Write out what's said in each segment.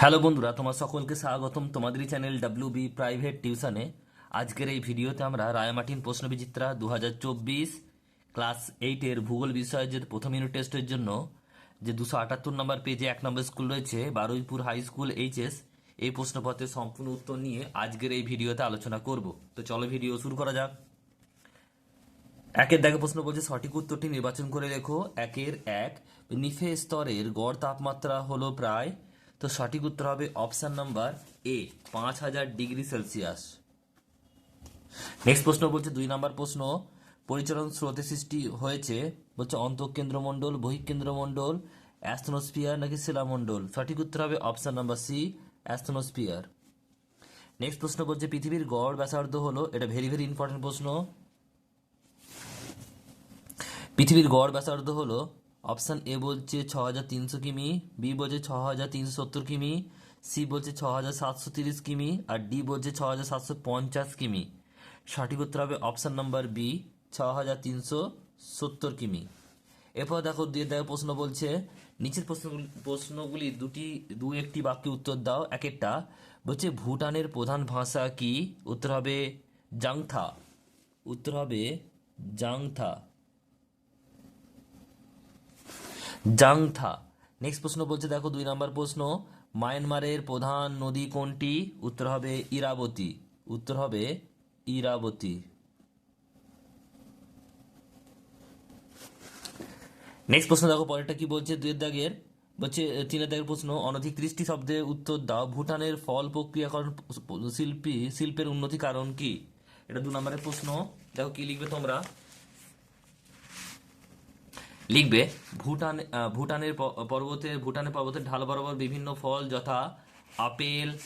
Hello বন্ধুরা, তোমার সকলকে স্বাগতম। তোমাদেরই চ্যানেল ডাব্লিউ বি প্রাইভেট টিউশনে আজকের এই ভিডিওতে আমরা রায়মার্টিন প্রশ্নবিচিত্রা দু হাজার চব্বিশ ক্লাস এইটের ভূগোল বিষয়ের যে প্রথম ইউনিট টেস্টের জন্য যে দুশো আটাত্তর নম্বর পেজে এক নম্বর স্কুল রয়েছে, বারুইপুর হাই স্কুল এইচএস এই প্রশ্নপত্রের সম্পূর্ণ উত্তর নিয়ে আজকের এই ভিডিওতে আলোচনা করব। তো চলো ভিডিও শুরু করা যাক। একের দাগে প্রশ্ন বলছে, সঠিক উত্তরটি নির্বাচন করে লেখো। একের এক, নিফে স্তরের গড় তাপমাত্রা হলো প্রায় তো সঠিক উত্তর হবে অপশন নাম্বার এ পাঁচ হাজার ডিগ্রি সেলসিয়াস নেক্সট প্রশ্ন বলছে, দুই নাম্বার প্রশ্ন, পরিচালন স্রোতে সৃষ্টি হয়েছে, বলছে অন্তঃকেন্দ্রমণ্ডল, বহিঃকেন্দ্রমণ্ডল, অ্যাস্থনোস্ফিয়ার নাকি শিলামণ্ডল? সঠিক উত্তর হবে option number C asthenosphere. Next প্রশ্ন বলছে, পৃথিবীর গড় ব্যাসার্ধ হলো, এটা ভেরি ভেরি ইম্পর্টেন্ট প্রশ্ন। পৃথিবীর গড় ব্যাসার্ধ হলো অপশান এ বলছে ছ হাজার তিনশো কিমি, বি বলছে ছ হাজার তিনশো সত্তর কিমি, সি বলছে ছ হাজার সাতশো তিরিশ কিমি, আর ডি বলছে ছ হাজার সাতশো পঞ্চাশ কিমি। সঠিক উত্তর হবে অপশান নাম্বার বি ছ হাজার তিনশো সত্তর কিমি। এরপর দেখো দিয়ে দেখো প্রশ্ন বলছে, নিচের প্রশ্নগুলি প্রশ্নগুলি দুটি দু একটি বাক্যে উত্তর দাও, এক একটা। বলছে ভুটানের প্রধান ভাষা কি? উত্তর হবে জাংথা। উত্তর হবে জাংথা। জাংথা। নেক্সট প্রশ্ন বলছে, দেখো দুই নাম্বার প্রশ্ন, মায়ানমারের প্রধান নদী কোনটি? উত্তর হবে ইরাবতী। উত্তর হবে ইরাবতী। নেক্সট প্রশ্ন দেখো, পরেরটা কি বলছে? দুয়ের দাগের বলছে তিনের দাগের প্রশ্ন, অনধিক ত্রিশটি শব্দে উত্তর দাও। ভুটানের ফল প্রক্রিয়াকরণ শিল্পী, শিল্পের উন্নতি কারণ কি? এটা দু নম্বরের প্রশ্ন। দেখো কি লিখবে তোমরা? লিখবে, ভুটান ভুটানের প- পর্বতের, ভুটানের পর্বতের ঢাল বরাবর বিভিন্ন ফল যথা আপেল,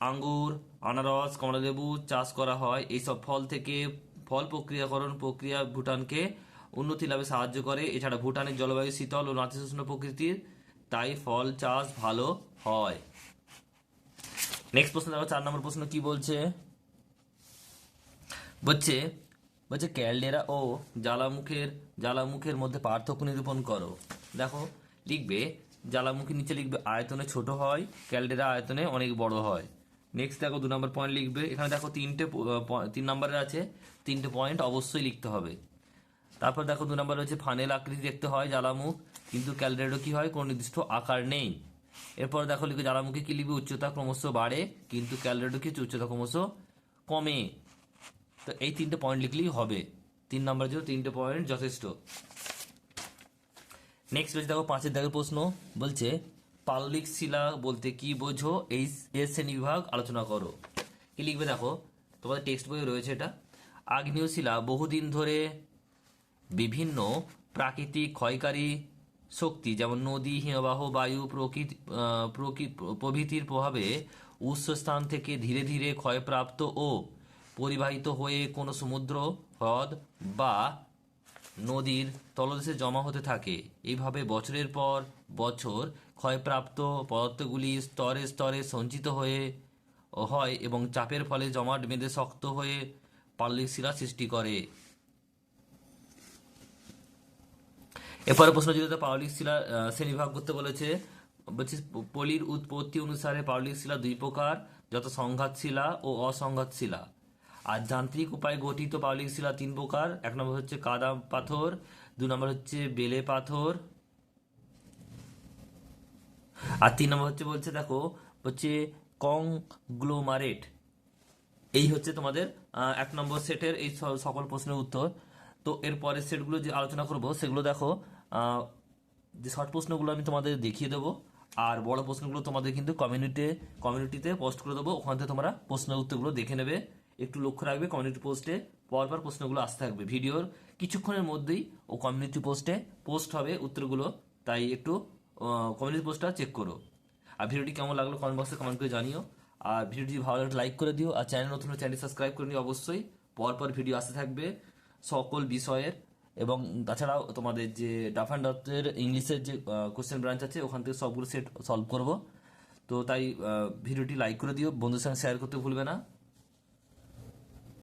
আঙ্গুর, আনারস, কমলালেবু চাষ করা হয়। এইসব ফল থেকে ফল প্রক্রিয়াকরণ প্রক্রিয়া ভুটানকে উন্নতি লাভে সাহায্য করে। এছাড়া ভুটানের জলবায়ু শীতল ও নাতিশীতোষ্ণ প্রকৃতির, তাই ফল চাষ ভালো হয়। নেক্সট প্রশ্ন চার নম্বর প্রশ্ন কি বলছে? বলছে বলছে, ক্যালডেরা ও জ্বালামুখের জ্বালামুখের মধ্যে পার্থক্য নিরূপণ করো। দেখো, লিখবে জ্বালামুখী নিচে লিখবে, আয়তনে ছোট হয়, ক্যালডেরা আয়তনে অনেক বড় হয়। নেক্সট দেখো, দু নম্বর পয়েন্ট লিখবে। এখানে দেখো, তিনটে তিন নম্বরের আছে, তিনটে পয়েন্ট অবশ্যই লিখতে হবে। তারপর দেখো, দু নম্বর হচ্ছে, ফানেল আকৃতি দেখতে হয়, জ্বালামুখ। কিন্তু ক্যালডেরো কি হয়? কোনো নির্দিষ্ট আকার নেই। এরপর দেখো লিখবে জ্বালামুখী কি লিখবে? উচ্চতা ক্রমশ বাড়ে, কিন্তু ক্যালডেরো কি উচ্চতা ক্রমশ কমে। তো এই তিনটে পয়েন্ট লিখলেই হবে। তিন নম্বরের জন্য তিনটে পয়েন্ট যথেষ্ট। নেক্সট পেজ দেখো পাঁচের দাগের প্রশ্ন। বলছে পাললিক শিলা বলতে কি বোঝো? এই এর শ্রেণি বিভাগ আলোচনা করো। কি লিখবে দেখো? তোমাদের টেক্সট বইয়ে রয়েছে এটা। আগ্নেয় শিলা বহুদিন ধরে বিভিন্ন প্রাকৃতিক ক্ষয়কারী শক্তি যেমন নদী হিমবাহ বায়ু প্রকৃতি আহ, প্রকৃ- প্রভৃতির প্রভাবে উৎসস্থান থেকে ধীরে ধীরে ক্ষয়প্রাপ্ত ও পরিবাহিত হয়ে কোনো সমুদ্র, হ্রদ বা নদীর তলদেশে জমা হতে থাকে। এইভাবে বছরের পর বছর ক্ষয়প্রাপ্ত পদার্থগুলি স্তরে স্তরে সঞ্চিত হয়ে হয় এবং চাপের ফলে জমাট বেঁধে শক্ত হয়ে পাললিক শিলা সৃষ্টি করে। এরপরে প্রশ্ন যেটা পাললিক শিলা শ্রেণীভাগ করতে বলেছে, বলছে পলির উৎপত্তি অনুসারে পাললিক শিলা দুই প্রকার যত সংঘাত শিলা ও অসংঘাত শিলা। আর যান্ত্রিক উপায়ে গঠিত পাললিক শিলা তিন প্রকার। এক নম্বর হচ্ছে কাদা পাথর, দু নম্বর হচ্ছে বেলে পাথর, আর তিন নম্বর হচ্ছে বলছে দেখো, হচ্ছে কংগ্লোমারেট। এই হচ্ছে তোমাদের এক নম্বর সেটের এই সকল প্রশ্নের উত্তর। তো এর পরের সেটগুলো যে আলোচনা করব, সেগুলো দেখো যে শর্ট প্রশ্নগুলো আমি তোমাদের দেখিয়ে দেবো, আর বড় প্রশ্নগুলো তোমাদের কিন্তু কমিউনিটি, কমিউনিটিতে পোস্ট করে দেবো, ওখান থেকে তোমরা প্রশ্নের উত্তরগুলো দেখে নেবে। একটু লক্ষ্য রাখবে কমিউনিটি পোস্টে পরপর প্রশ্নগুলো আসতে থাকবে। ভিডিওর কিছুক্ষণের মধ্যেই ও কমিউনিটি পোস্টে পোস্ট হবে উত্তরগুলো, তাই একটু কমিউনিটি পোস্টটা চেক করো। আর ভিডিওটি কেমন লাগল কমেন্ট বক্সে কমেন্ট করে জানিও। আর ভিডিওটি ভালো লাগলে লাইক করে দিও। আর চ্যানেল নতুন চ্যানেল সাবস্ক্রাইব করে নিও অবশ্যই। পরপর ভিডিও আসতে থাকবে সকল বিষয়ের। এবং তাছাড়াও তোমাদের যে ডাফ অ্যান্ড ডটের ইংলিশের যে কোশ্চেন ব্রাঞ্চ আছে, ওখান থেকে সবগুলো সেট সলভ করব। তো তাই ভিডিওটি লাইক করে দিও। বন্ধুর সঙ্গে শেয়ার করতে ভুলবে না।